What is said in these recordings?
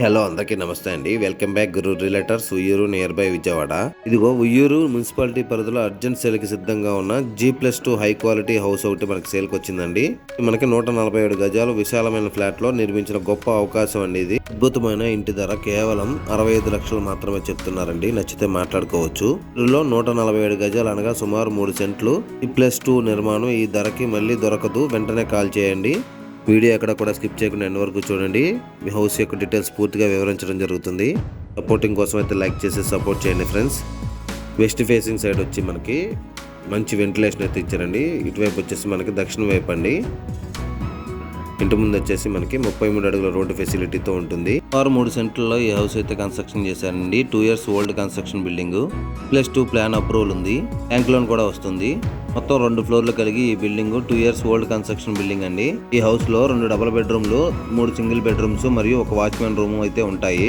Hello అందరికీ నమస్తే అండి. Welcome back Guru realtors Uyyuru near by Vijayawada. ఇదిగో ఉయ్యూరు మున్సిపాలిటీ పరిధిలో అర్జెంట్ సేల్కి సిద్ధంగా ఉన్న G plus two high quality house ఒకటి మనకి సేల్కి వచ్చిందండి మనకి నూట నలభై ఏడు గజాలు విశాలమైన ఫ్లాట్లో నిర్మించిన గొప్ప అవకాశం అండి ఇది. అద్భుతమైన ఇంటి ధర కేవలం అరవై ఐదు లక్షలు మాత్రమే చెప్తున్నారండి. నచ్చితే మాట్లాడుకోవచ్చు. ఇందులో నూట నలభై ఏడు గజాలు అనగా సుమారు మూడు సెంట్లు. ఈ ప్లస్ టూ నిర్మాణం ఈ ధరకి మళ్ళీ దొరకదు. వెంటనే కాల్ చేయండి. వీడియో ఎక్కడ కూడా స్కిప్ చేయకుండా ఎండ్ వరకు చూడండి. మీ హౌస్ యొక్క డీటెయిల్స్ పూర్తిగా వివరించడం జరుగుతుంది. సపోర్టింగ్ కోసం అయితే లైక్ చేసి సపోర్ట్ చేయండి ఫ్రెండ్స్. వెస్ట్ ఫేసింగ్ సైడ్ వచ్చి మనకి మంచి వెంటిలేషన్ అయితే ఇచ్చారండి. ఇటువైపు వచ్చేసి మనకి దక్షిణ వైపు అండి. ఇంటి ముందు వచ్చేసి మనకి ముప్పై మూడు అడుగుల రోడ్డు ఫెసిలిటీతో ఉంటుంది. ఆరు మూడు సెంట్లలో ఈ హౌస్ అయితే కన్స్ట్రక్షన్ చేశారండి. Two years old construction building plus two plan approval ఉంది. బ్యాంక్ లోన్ కూడా వస్తుంది. మొత్తం రెండు ఫ్లోర్లు కలిగి ఈ building two years old construction building అండి. ఈ హౌస్లో రెండు డబుల్ బెడ్రూమ్లు మూడు సింగిల్ బెడ్రూమ్స్ మరియు ఒక వాచ్మెన్ రూమ్ అయితే ఉంటాయి.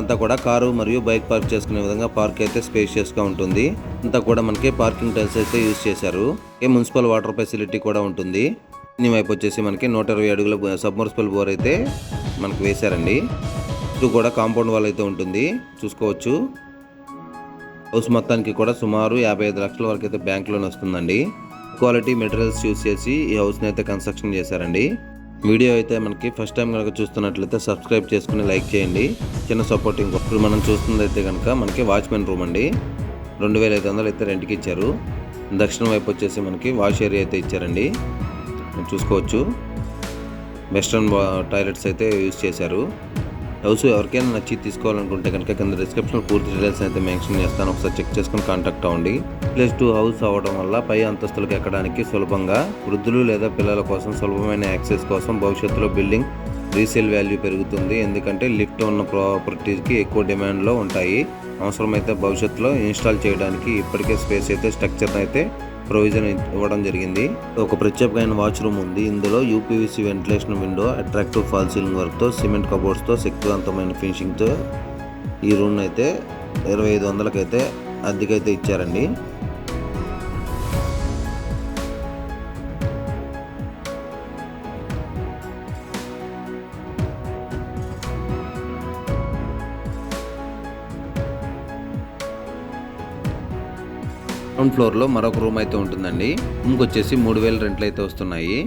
అంతా కూడా కారు మరియు బైక్ పార్క్ చేసుకునే విధంగా పార్క్ అయితే స్పేషియస్గా ఉంటుంది. అంతా కూడా మనకి పార్కింగ్ టైల్స్ అయితే యూజ్ చేశారు. మున్సిపల్ వాటర్ ఫెసిలిటీ కూడా ఉంటుంది. దీని వైపు వచ్చేసి మనకి నూట ఇరవై అడుగుల సబ్మర్సిబుల్ బోర్ అయితే మనకి వేశారండి. ఇటు కూడా కాంపౌండ్ వాల్ అయితే ఉంటుంది. చూసుకోవచ్చు. హౌస్ మొత్తానికి కూడా సుమారు యాభై ఐదు లక్షల వరకు అయితే బ్యాంక్ లోన్ వస్తుందండి. క్వాలిటీ మెటీరియల్స్ యూస్ చేసి ఈ హౌస్ని అయితే కన్స్ట్రక్షన్ చేశారండి. వీడియో అయితే మనకి ఫస్ట్ టైం కనుక చూస్తున్నట్లయితే సబ్స్క్రైబ్ చేసుకుని లైక్ చేయండి. చిన్న సపోర్టింగ్ ఇప్పుడు మనం చూస్తుంది అయితే కనుక మనకి వాచ్మెన్ రూమ్ అండి. రెండు వేల ఐదు వందలు అయితే రెంట్కి ఇచ్చారు. దక్షిణం వైపు వచ్చేసి మనకి వాష్ ఏరియా అయితే ఇచ్చారండి. చూసుకోవచ్చు. వెస్ట్రన్ టాయిలెట్స్ అయితే యూజ్ చేశారు. హౌస్ ఎవరికైనా నచ్చి తీసుకోవాలనుకుంటే కనుక కింద డిస్క్రిప్షన్ పూర్తి డీటెయిల్స్ అయితే మెన్షన్ చేస్తాను. ఒకసారి చెక్ చేసుకుని కాంటాక్ట్ అవ్వండి. ప్లస్ టూ హౌస్ అవ్వడం వల్ల పై అంతస్తులకు ఎక్కడానికి సులభంగా వృద్ధులు లేదా పిల్లల కోసం సులభమైన యాక్సెస్ కోసం భవిష్యత్తులో బిల్డింగ్ రీసేల్ వాల్యూ పెరుగుతుంది. ఎందుకంటే లిఫ్ట్ ఉన్న ప్రాపర్టీస్కి ఎక్కువ డిమాండ్లో ఉంటాయి. అవసరమైతే భవిష్యత్తులో ఇన్స్టాల్ చేయడానికి ఇప్పటికే స్పేస్ అయితే స్ట్రక్చర్ అయితే ప్రొవిజన్ ఇవ్వడం జరిగింది. ఒక ప్రత్యేకమైన వాచ్ రూమ్ ఉంది. ఇందులో UPVC ventilation window attractive fall ceiling వర్క్తో సిమెంట్ కబోర్డ్స్తో శక్తివంతమైన ఫినిషింగ్తో ఈ రూమ్ అయితే ఇరవై ఐదు వందలకైతే అద్దెకైతే ఇచ్చారండి. గ్రౌండ్ ఫ్లోర్లో మరొక రూమ్ అయితే ఉంటుందండి. రూమ్కి వచ్చేసి మూడు వేలు రెంట్లు అయితే వస్తున్నాయి.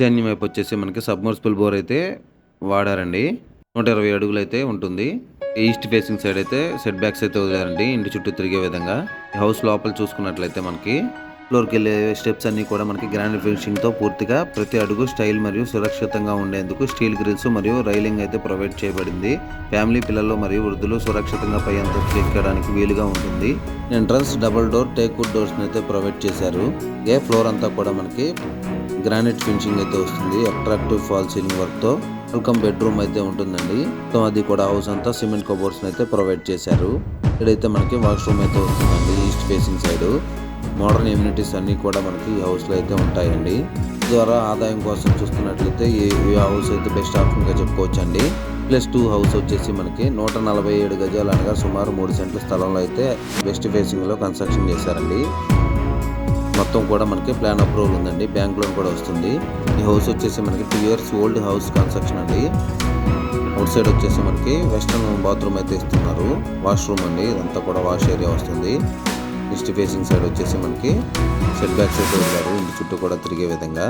జన్యం వైపు వచ్చేసి మనకి సబ్మర్సిబుల్ బోర్ అయితే వాడారండి. నూట ఇరవై అడుగులు అయితే ఉంటుంది. ఈస్ట్ ఫేసింగ్ సైడ్ అయితే సెట్ బ్యాక్స్ అయితే వదిలారండి. ఇంటి చుట్టూ తిరిగే విధంగా. హౌస్ లోపల చూసుకున్నట్లయితే మనకి ఫ్లోర్కి వెళ్ళే స్టెప్స్ అన్ని కూడా మనకి గ్రాండ్ ఫినిషింగ్తో పూర్తిగా ప్రతి అడుగు స్టైల్ మరియు సురక్షితంగా ఉండేందుకు స్టీల్ గ్రిల్స్ మరియు రైలింగ్ అయితే ప్రొవైడ్ చేయబడింది. ఫ్యామిలీ పిల్లలు మరియు వృద్ధులు సురక్షితంగా పై అంతస్తు ఎక్కడానికి వీలుగా ఉంటుంది. Entrance double door teak wood doors అయితే ప్రొవైడ్ చేశారు. ఏ ఫ్లోర్ అంతా కూడా మనకి గ్రానైట్ ఫినిషింగ్ అయితే వస్తుంది. అట్రాక్టివ్ ఫాల్ సీలింగ్ వర్క్తో వెల్కమ్ బెడ్రూమ్ అయితే ఉంటుందండి. సో అది కూడా హౌస్ అంతా సిమెంట్ కబోర్డ్స్ అయితే ప్రొవైడ్ చేశారు. ఇక్కడైతే మనకి వాష్రూమ్ అయితే వస్తుందండి east facing side. Modern amenities అన్నీ కూడా మనకి ఈ హౌస్లో అయితే ఉంటాయండి. ద్వారా ఆదాయం కోసం చూస్తున్నట్లయితే ఈ హౌస్ అయితే బెస్ట్ ఆప్షన్గా చెప్పుకోవచ్చు అండి ప్లస్ టూ హౌస్ వచ్చేసి మనకి నూట నలభై ఏడు గజాలు అనగా సుమారు మూడు సెంట్ల స్థలంలో అయితే వెస్ట్ ఫేసింగ్లో కన్స్ట్రక్షన్ చేశారండి. మొత్తం కూడా మనకి ప్లాన్ అప్రూవల్ ఉందండి. బ్యాంక్ లోన్ కూడా వస్తుంది. ఈ హౌస్ వచ్చేసి మనకి two years old house construction అండి. అవుట్ సైడ్ వచ్చేసి మనకి వెస్ట్రన్ బాత్రూమ్ అయితే ఇస్తున్నారు. వాష్రూమ్ అండి. ఇదంతా కూడా వాష్ ఏరియా వస్తుంది. ఈస్ట్ ఫేసింగ్ సైడ్ వచ్చేసి మనకి సెట్ బ్యాక్స్ అయితే వెళ్ళారు ఇంటి చుట్టూ కూడా తిరిగే విధంగా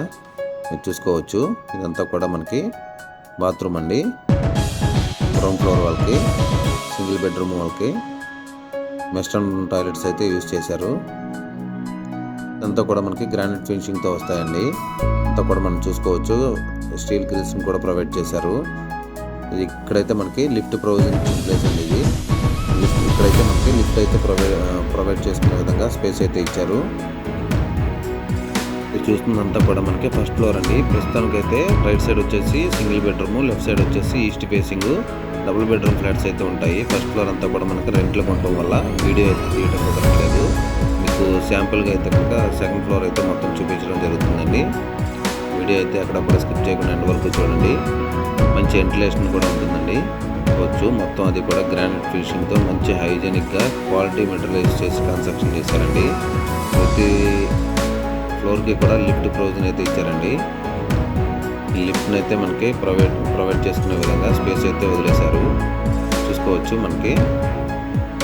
మీరు చూసుకోవచ్చు. ఇదంతా కూడా మనకి బాత్రూమ్ అండి. గ్రౌండ్ ఫ్లోర్ వాళ్ళకి సింగిల్ బెడ్రూమ్ వాళ్ళకి వెస్ట్రన్ టాయిలెట్స్ అయితే యూజ్ చేశారు. ఇదంతా కూడా మనకి గ్రానైట్ ఫినిషింగ్తో వస్తాయండి. అంతా కూడా మనం చూసుకోవచ్చు. స్టీల్ గ్రిల్స్ కూడా ప్రొవైడ్ చేశారు. ఇది ఇక్కడైతే మనకి లిఫ్ట్ ప్రొవిజన్ ప్లేస్ అండి ఇది. ఇక్కడైతే మనకి లిఫ్ట్ అయితే ప్రొవైడ్ ప్రొవైడ్ చేసుకునే విధంగా స్పేస్ అయితే ఇచ్చారు. ఇది చూస్తుందంతా కూడా మనకి ఫస్ట్ ఫ్లోర్ అండి. ప్రస్తుతానికి అయితే రైట్ సైడ్ వచ్చేసి సింగిల్ బెడ్రూమ్ లెఫ్ట్ సైడ్ వచ్చేసి east facing double bedroom flats అయితే ఉంటాయి. ఫస్ట్ ఫ్లోర్ అంతా కూడా మనకి రెంట్లు కొనడం వల్ల వీడియో అయితే తీయడం కుదరట్లేదు మీకు శాంపుల్గా అయితే కనుక సెకండ్ ఫ్లోర్ అయితే మొత్తం చూపించడం జరుగుతుందండి. వీడియో అయితే అక్కడ కూడా స్కిప్ చేయకుండా ఎండ్ వరకు చూడండి. మంచి వెంటిలేషన్ కూడా ఉంటుందండి. వచ్చు మొత్తం అది కూడా గ్రానైట్ ఫినిషింగ్తో మంచి హైజెనిక్గా క్వాలిటీ మెటీరియల్ యూస్ చేసి కన్స్ట్రక్షన్ చేశారండి. ప్రతి ఫ్లోర్కి కూడా లిఫ్ట్ ప్రొవిజన్ అయితే ఇచ్చారండి. ఈ లిఫ్ట్ని అయితే మనకి ప్రొవైడ్ ప్రొవైడ్ చేసుకునే విధంగా స్పేస్ అయితే వదిలేశారు. చూసుకోవచ్చు మనకి.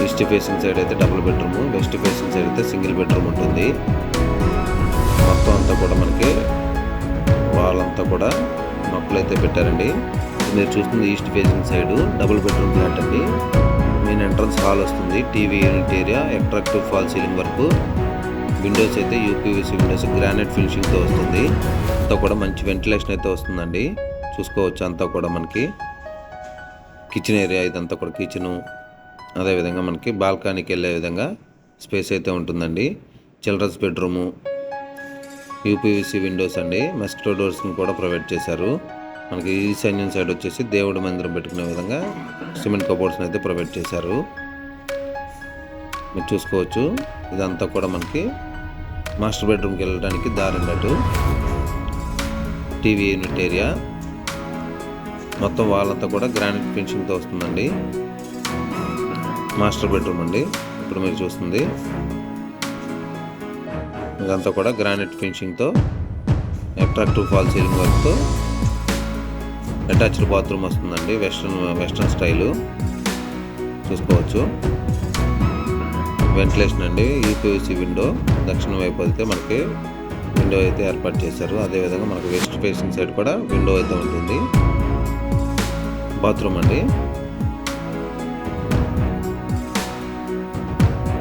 ఈస్ట్ ఫేసింగ్ సైడ్ అయితే double bedroom west facing side అయితే సింగిల్ బెడ్రూమ్ ఉంటుంది. మొత్తం అంతా కూడా మనకి వాళ్ళంతా కూడా మొక్కలు అయితే పెట్టారండి. మీరు చూస్తుంది east facing side double bedroom flat అండి. మెయిన్ ఎంట్రన్స్ హాల్ వస్తుంది TV unit area attractive fall ceiling వరకు. విండోస్ అయితే యూపీవీసీ విండోస్ గ్రానైట్ ఫినిషింగ్తో వస్తుంది. అంతా కూడా మంచి వెంటిలేషన్ అయితే వస్తుందండి. చూసుకోవచ్చు అంతా కూడా మనకి. కిచెన్ ఏరియా ఇదంతా కూడా కిచెను. అదేవిధంగా మనకి బాల్కనీకి వెళ్ళే విధంగా స్పేస్ అయితే ఉంటుందండి. చిల్డ్రన్స్ బెడ్రూము యూపీవీసీ విండోస్ అండి. మస్కిటో డోర్స్ని కూడా ప్రొవైడ్ చేశారు. మనకి ఈశాన్యం సైడ్ వచ్చేసి దేవుడి మందిరం పెట్టుకునే విధంగా సిమెంట్ కబోర్డ్స్ని అయితే ప్రొవైడ్ చేశారు. మీరు చూసుకోవచ్చు. ఇదంతా కూడా మనకి మాస్టర్ బెడ్రూమ్కి వెళ్ళడానికి దారి అన్నట్టు. TV unit area. మొత్తం వాళ్ళంతా కూడా గ్రానైట్ ఫినిషింగ్తో వస్తుందండి. మాస్టర్ బెడ్రూమ్ అండి. ఇప్పుడు మీరు చూస్తుంది. ఇదంతా కూడా గ్రానైట్ ఫినిషింగ్తో అట్రాక్టివ్ ఫాల్ సీలింగ్ వర్క్తో. అటాచ్డ్ బాత్రూమ్ వస్తుందండి వెస్ట్రన్ వెస్ట్రన్ స్టైలు. చూసుకోవచ్చు. వెంటిలేషన్ అండి ఈపీవీసీ విండో. దక్షిణ వైపు అయితే మనకి విండో అయితే ఏర్పాటు చేశారు. అదేవిధంగా మనకి వెస్ట్ ఫేసింగ్ సైడ్ కూడా విండో అయితే ఉంటుంది. బాత్రూమ్ అండి.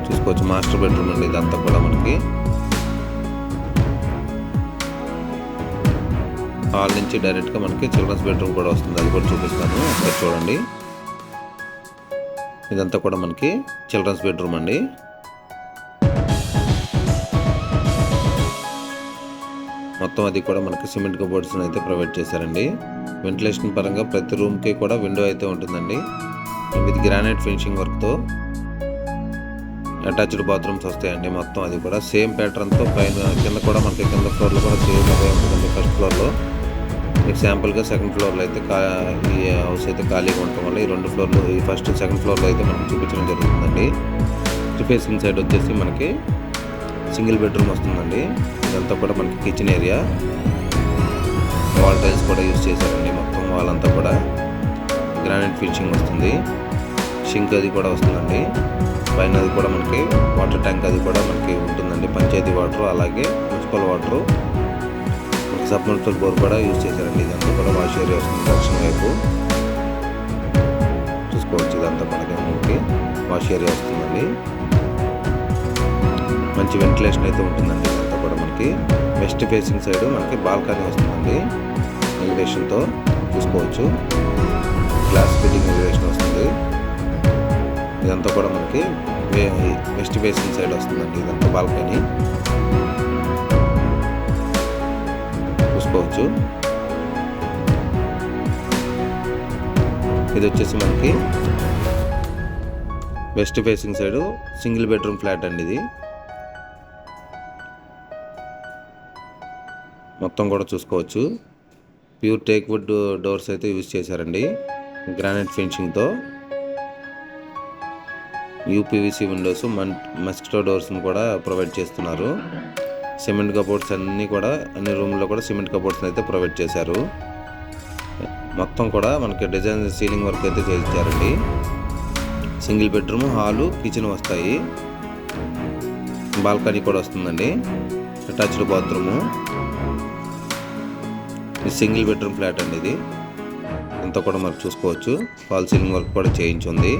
చూసుకోవచ్చు. మాస్టర్ బెడ్రూమ్ అండి ఇదంతా కూడా మనకి. హాల్ నుంచి డైరెక్ట్గా మనకి చిల్డ్రన్స్ బెడ్రూమ్ కూడా వస్తుంది. అది కూడా చూపిస్తాను. ఒకసారి చూడండి. ఇదంతా కూడా మనకి చిల్డ్రన్స్ బెడ్రూమ్ అండి. మొత్తం అది కూడా మనకి సిమెంట్ కబోర్డ్స్ అయితే ప్రొవైడ్ చేశారండి. వెంటిలేషన్ పరంగా ప్రతి రూమ్కి కూడా విండో అయితే ఉంటుందండి. ఇది గ్రానైట్ ఫినిషింగ్ వర్క్తో అటాచ్డ్ బాత్రూమ్స్ వస్తాయండి మొత్తం. అది కూడా సేమ్ ప్యాటర్న్తో పైన కింద కూడా మనకి కింద ఫ్లోర్లో కూడా సేమ్ ఉంటుందండి ఫస్ట్ ఫ్లోర్లో. ఎగ్జాంపుల్గా సెకండ్ ఫ్లోర్లో అయితే కా ఈ హౌస్ అయితే ఖాళీగా ఉండటం వల్ల ఈ రెండు ఫ్లోర్లు ఈ ఫస్ట్ సెకండ్ ఫ్లోర్లో అయితే మనకి చూపించడం జరుగుతుందండి. ఫేసింగ్ సైడ్ వచ్చేసి మనకి సింగిల్ బెడ్రూమ్ వస్తుందండి. ఇదంతా కూడా మనకి కిచెన్ ఏరియా వాల్ టైల్స్ కూడా యూజ్ చేశారండి మొత్తం వాల్ అంతా కూడా. గ్రానైట్ ఫినిషింగ్ వస్తుంది. షింక్ అది కూడా వస్తుందండి. పైన అది కూడా మనకి వాటర్ ట్యాంక్ అది కూడా మనకి ఉంటుందండి. పంచాయతీ వాటర్ అలాగే మున్సిపల్ వాటర్ సబ్మర్సల్ బోర్ కూడా యూజ్ చేశారండి. ఇదంతా కూడా వాష్ ఏరియా వస్తుంది దక్షిణ వైపు. చూసుకోవచ్చు ఇదంతా మనకి మనకి వాష్ ఏరియా వస్తుందండి. మంచి వెంటిలేషన్ అయితే ఉంటుందండి ఇదంతా కూడా మనకి. వెస్ట్ ఫేసింగ్ సైడ్ మనకి బాల్కనీ వస్తుందండి. ఎలివేషన్తో చూసుకోవచ్చు. గ్లాస్ ఫిట్టింగ్ ఎలివేషన్ వస్తుంది. ఇదంతా కూడా మనకి వెస్ట్ ఫేసింగ్ సైడ్ వస్తుందండి ఇదంతా బాల్కనీ. చూసుకోవచ్చు ఇది వచ్చేసి మనకి west facing side single bedroom flat అండి ఇది. మొత్తం కూడా చూసుకోవచ్చు. ప్యూర్ టేక్ వుడ్ డోర్స్ అయితే యూజ్ చేశారండి. గ్రానైట్ ఫినిషింగ్తో యూపీవీసీ విండోస్ మన్ మస్కిటో డోర్స్ని కూడా ప్రొవైడ్ చేస్తున్నారు. సిమెంట్ కబోర్డ్స్ అన్నీ కూడా అన్ని రూమ్లో కూడా సిమెంట్ కబోర్డ్స్ అయితే ప్రొవైడ్ చేశారు. మొత్తం కూడా మనకి డిజైన్ సీలింగ్ వర్క్ అయితే చేయించారండి. సింగిల్ బెడ్రూమ్ హాలు కిచెన్ వస్తాయి. బాల్కనీ కూడా వస్తుందండి. Attached bathroom. Single bedroom flat అండి ఇది. అంతా కూడా మనం చూసుకోవచ్చు. ఫాల్ సీలింగ్ వర్క్ కూడా చేయించుంది.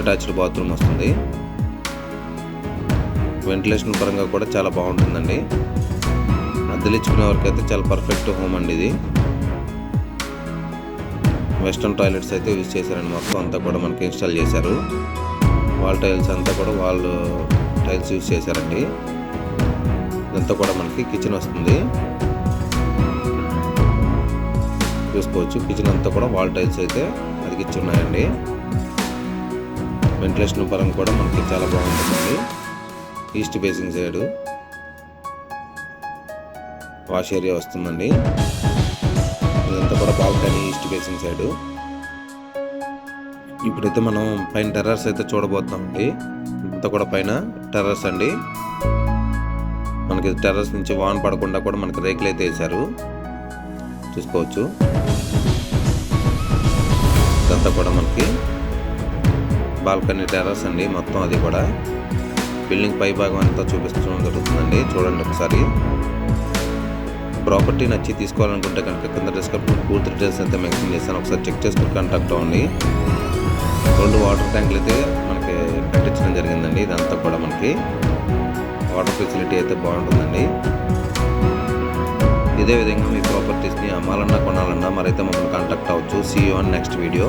అటాచ్డ్ బాత్రూమ్ వస్తుంది. వెంటిలేషన్ పరంగా కూడా చాలా బాగుంటుందండి. అద్దెలు ఇచ్చుకునే వరకు అయితే చాలా పర్ఫెక్ట్ హోమ్ అండి ఇది. వెస్ట్రన్ టాయిలెట్స్ అయితే యూజ్ చేశారండి మొత్తం అంతా కూడా మనకి ఇన్స్టాల్ చేశారు. వాల్ టైల్స్ అంతా కూడా వాల్ టైల్స్ యూజ్ చేశారండి. ఇదంతా కూడా మనకి కిచెన్ వస్తుంది. చూసుకోవచ్చు కిచెన్ అంతా కూడా వాల్ టైల్స్ అయితే అదిగిచ్చి ఉన్నాయండి. వెంటిలేషన్ పరంగా కూడా మనకి చాలా బాగుంటుందండి. East facing side. Wash area వస్తుందండి. ఇదంతా కూడా బాల్కనీ ఈస్ట్ ఫేసింగ్ సైడ్. ఇప్పుడైతే మనం పైన టెర్రస్ అయితే చూడబోతున్నామండి. ఇదంతా కూడా పైన టెర్రస్ అండి. మనకి టెర్రస్ నుంచి వాన్ పడకుండా కూడా మనకి రేకులు అయితే వేశారు. చూసుకోవచ్చు. ఇదంతా కూడా మనకి బాల్కనీ టెర్రస్ అండి మొత్తం అది కూడా. బిల్డింగ్ పై భాగం అంతా చూపించడం జరుగుతుందండి. చూడండి ఒకసారి. ప్రాపర్టీ నచ్చి తీసుకోవాలనుకుంటే కనుక కింద డిస్క్రిప్షన్ పూర్తి డీటెయిల్స్ అయితే మెన్షన్ చేస్తాను ఒకసారి చెక్ చేసుకుని కాంటాక్ట్ అవ్వండి. రెండు వాటర్ ట్యాంకులు అయితే మనకి కట్టించడం జరిగిందండి. ఇదంతా కూడా మనకి వాటర్ ఫెసిలిటీ అయితే బాగుంటుందండి. ఇదే విధంగా మీ ప్రాపర్టీస్ని అమ్మాలన్నా కొనాలన్నా మరైతే మమ్మల్ని కాంటాక్ట్ అవ్వచ్చు. See you on next video